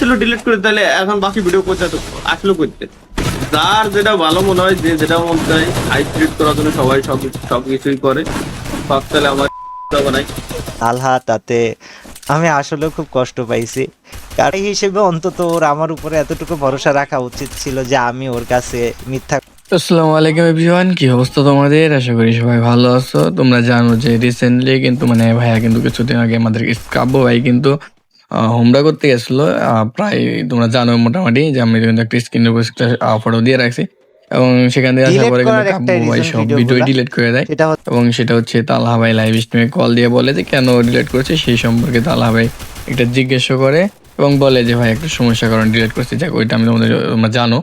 ছিল ডিলিট করে তাহলে এখন বাকি ভিডিও করতে আসলো করতে যার যেটা ভালো মনে হয় যে যেটা মন চায় হাইব্রিড করার জন্য সবাই সব সব কিছুই করে। তাহলে আমার বানাই। আলহা তাতে আমি আসলে খুব কষ্ট পাইছি। কারণ হিসেবে অন্তত ওর আমার উপরে এতটুকু ভরসা রাখা উচিত ছিল যে আমি ওর কাছে মিথ্যা আসসালামু আলাইকুম এভরিওয়ান কি অবস্থা তোমাদের? আশা করি সবাই ভালো আছো। তোমরা জানো যে রিসেন্টলি কিন্তু মানে ভাইয়া কিন্তু কিছুদিন আগে আমাদের কাব্য ভাই কিন্তু হোমরা করতে গেছিল প্রায় তোমরা জানো মোটামুটি যে আমি কিন্তু একটা স্ক্রিনের উপর ফটো দিয়ে রাখছি। এবং সেখান থেকে আসার পরে কিন্তু কাব্য ভাই সব ভিডিও। ডিলিট করে দেয়। এবং সেটা হচ্ছে তালহা ভাই লাইভ স্ট্রিমে কল দিয়ে বলে যে কেন ডিলিট করেছে? সেই সম্পর্কে তালহা ভাই একটা জিজ্ঞেস করে এবং বলে যে ভাই একটা সমস্যার কারণ ডিলিট করতে যাক ওইটা আমি তোমাদের তোমরা জানো।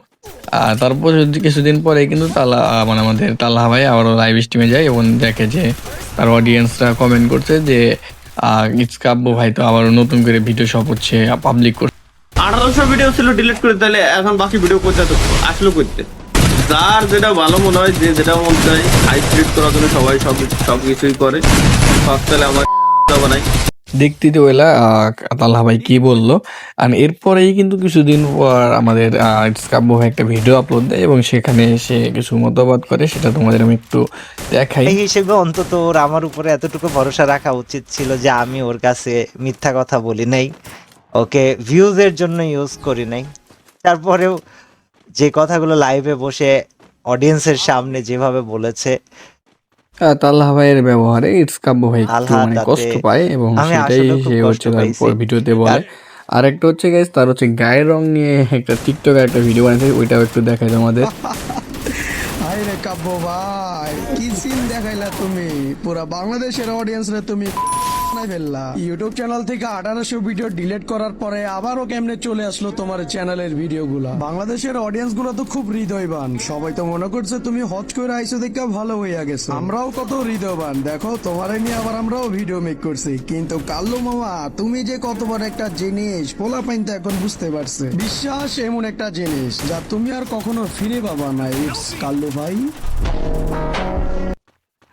আর তারপর কিছুদিন পরে কিন্তু তালা মানে আমাদের তালহা ভাই আবারও লাইভ স্ট্রিমে যায় এবং দেখে যে তার অডিয়েন্সরা কমেন্ট করছে যে ইটস কাব্য ভাই তো আবার নতুন করে ভিডিও সব হচ্ছে পাবলিক করছে। আঠারোশো ভিডিও ছিল ডিলিট করে তাহলে এখন বাকি ভিডিও করতে আসলো করতে যার যেটা ভালো মনে হয়, যে যেটা মন চায় হাইব্রিড করার জন্য সবাই সব সব কিছুই করে। সব তাহলে আমার বানাই দেখতে তো এলা তাল্লাহ ভাই কি বলল? আর এরপরেই কিন্তু কিছুদিন পর আমাদের কাব্য ভাই একটা ভিডিও আপলোড দেয় এবং সেখানে সে কিছু মতবাদ করে, সেটা তোমাদের আমি একটু দেখাই। এই হিসেবে অন্তত ওর আমার উপরে এতটুকু ভরসা রাখা উচিত ছিল যে আমি ওর কাছে মিথ্যা কথা বলি নাই। ওকে ভিউজের জন্য ইউজ করি নাই। তারপরেও যে কথাগুলো লাইভে বসে অডিয়েন্সের সামনে যেভাবে বলেছে তাল্লাহ ভাইয়ের ব্যবহারে ইটস কাব্য ভাই একটু মানে কষ্ট পায় এবং সেটাই সে হচ্ছে তার ভিডিওতে বলে। আর- আর একটা হচ্ছে গাইস তার হচ্ছে গায়ের রং নিয়ে একটা টিকটক একটা ভিডিও বানিয়েছে ওইটাও একটু দেখাই তোমাদের। হাই কাব্য ভাই কি সিন দেখাইলা তুমি? পুরা বাংলাদেশের অডিয়েন্স রে তুমি। ফেললা। ইউটিউব চ্যানেল থেকে আঠারোশো ভিডিও ডিলিট করার পরে আবারও কেমনে চলে আসলো তোমার চ্যানেলের ভিডিও গুলা বাংলাদেশের অডিয়েন্সগুলো তো খুব হৃদয়বান। সবাই তো মনে করছে তুমি হজ করে আইসো দেখে ভালো হইয়া গেছো। আমরাও কত হৃদয়বান। দেখো, তোমারে নিয়ে আবার আমরাও ভিডিও মেক করছি। কিন্তু কাল্লু মামা, তুমি যে কত বড় একটা জিনিস পোলা পাইন এখন বুঝতে পারছে। বিশ্বাস এমন একটা জিনিস যা তুমি আর কখনো ফিরে পাবা না। ইটস কাল্লু ভাই।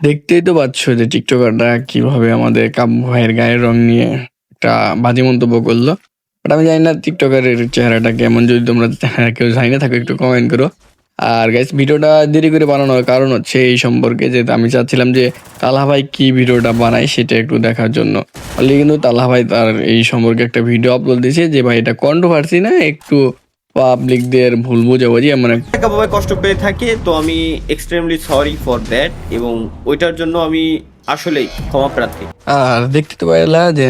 দেখতেই তো পাচ্ছ যে টিকটকাররা কীভাবে আমাদের কাব্য ভাইয়ের গায়ের রং নিয়ে একটা বাজে মন্তব্য করল। বাট আমি জানি না টিকটকারের চেহারাটা কেমন। যদি তোমরা কেউ জানি না, থাকো একটু কমেন্ট করো। আর গাইস ভিডিওটা দেরি করে বানানোর কারণ হচ্ছে এই সম্পর্কে যে আমি চাচ্ছিলাম যে তালহা ভাই কি ভিডিওটা বানায় সেটা একটু দেখার জন্য। কিন্তু তালহা ভাই তার এই সম্পর্কে একটা ভিডিও আপলোড দিয়েছে যে ভাই এটা কন্ট্রোভার্সি না, একটু পাবলিকদের ভুল বোঝাবুঝি এমন একটা ভাবে কষ্ট পেয়ে থাকে তো আমি এক্সট্রিমলি সরি ফর দ্যাট এবং ওইটার জন্য আমি আসলেই ক্ষমা প্রার্থী। আর দেখতে তো পাইলা যে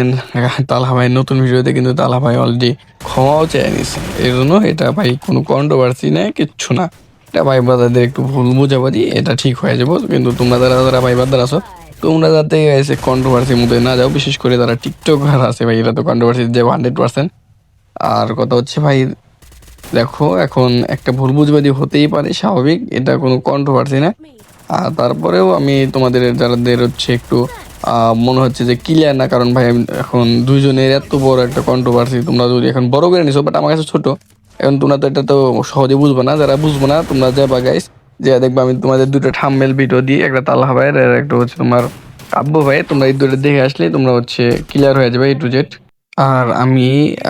তালহা ভাই নতুন ভিডিওতে কিন্তু তালহা ভাই অলরেডি ক্ষমাও চেয়ে নিছে। এই জন্য এটা ভাই কোনো কন্ট্রোভার্সি নেই কিচ্ছু না। এটা ভাই ব্রাদারদের একটু ভুল বুঝাবুঝি এটা ঠিক হয়ে যাব কিন্তু তোমরা যারা যারা ভাই ব্রাদার আছো তোমরা যাতে এসে কন্ট্রোভার্সির মধ্যে না যাও বিশেষ করে যারা টিকটকার আছে ভাই এরা তো কন্ট্রোভার্সি যাবে হান্ড্রেড পার্সেন্ট আর কথা হচ্ছে ভাই দেখো, এখন একটা ভুল বুঝবাদী হতেই পারে, স্বাভাবিক, এটা কোনো কন্ট্রোভার্সি না। আর তারপরেও আমি তোমাদের যাদের হচ্ছে একটু মনে হচ্ছে যে ক্লিয়ার না, কারণ ভাই এখন দুইজনের এত বড় একটা কন্ট্রোভার্সি তোমরা যদি এখন বড় করে নিছো বাট আমার কাছে ছোট, এখন তোমরা তো এটা তো সহজে বুঝবে না, যারা বুঝব না, তোমরা যাবা গাইস যে দেখবা আমি তোমাদের দুটো ঠাম্মেল ভিডিও দিই একটা তাল্লা ভাইয়ের আর একটা হচ্ছে তোমার কাব্য ভাই, তোমরা এই দুটো দেখে আসলে তোমরা হচ্ছে ক্লিয়ার হয়ে যাবে এ টু জেড আর আমি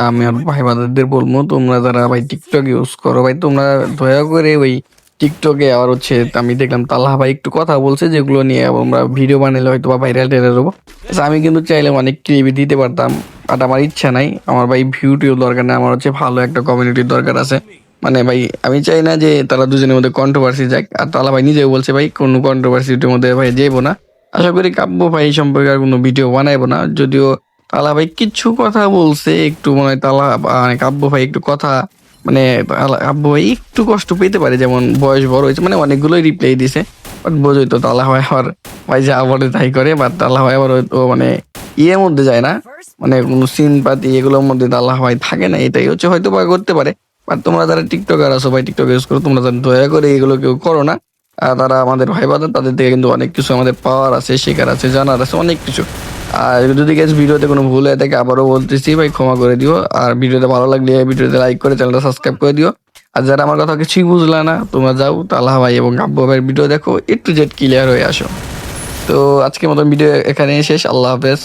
আমি আর ভাই বাদারদের বলব তোমরা যারা ভাই টিকটক ইউজ করো ভাই তোমরা দয়া করে ওই টিকটকে আর হচ্ছে আমি দেখলাম তাল্লাহ ভাই একটু কথা বলছে যেগুলো নিয়ে আমরা ভিডিও বানালে হয়তো বা ভাইরাল টেরাল হব। আচ্ছা, আমি কিন্তু চাইলে অনেক ক্লিপই দিতে পারতাম বাট আমার ইচ্ছা নাই। আমার ভাই ভিউ টিউ দরকার নেই আমার হচ্ছে ভালো একটা কমিউনিটির দরকার আছে। মানে ভাই আমি চাই না যে তারা দুজনের মধ্যে কন্ট্রোভার্সি যাক আর তালা ভাই নিজেও বলছে ভাই কোনো কন্ট্রোভার্সিটির মধ্যে ভাই যাইবো না। আশা করি কাব্য ভাই সম্পর্কে আর কোনো ভিডিও বানাইবো না যদিও তালা ভাই কিছু কথা বলছে, একটু মনে হয় তালা মানে কাব্য ভাই একটু কথা মানে কাব্য ভাই একটু কষ্ট পেতে পারে, যেমন বয়স বড় হয়েছে মানে অনেকগুলোই রিপ্লাই দিছে বাট বোঝোই তো তালা ভাই আবার, ভাই যা বলে তাই করে বাট তালা ভাই আবার হয়তো মানে ইয়ের মধ্যে যায় না মানে কোনো সিন পাতি এগুলোর মধ্যে তালা ভাই থাকে না, এটাই হচ্ছে হয়তো বা করতে পারে বাট তোমরা যারা টিকটকার আছো ভাই টিকটক ইউজ করো, তোমরা যারা দয়া করে এগুলো কেউ করো না। তারা আমাদের ভাই বাদার তাদের থেকে কিন্তু অনেক কিছু আমাদের পাওয়ার আছে শেখার আছে, জানার আছে, অনেক কিছু। আর যদি গেছ ভিডিওতে কোনো ভুল হয়ে থাকে, আবারও বলতেছি ভাই, ক্ষমা করে দিও। আর ভিডিওতে ভালো লাগলে ভিডিওতে লাইক করে চ্যানেলটা সাবস্ক্রাইব করে দিও। আর যারা আমার কথা কিছুই বুঝলা না, তোমরা যাও তাল্লাহ ভাই এবং গাব্বু ভাইয়ের ভিডিও দেখো, একটু জেট ক্লিয়ার হয়ে আসো। তো আজকের মতন ভিডিও এখানে শেষ, আল্লাহ হাফেজ।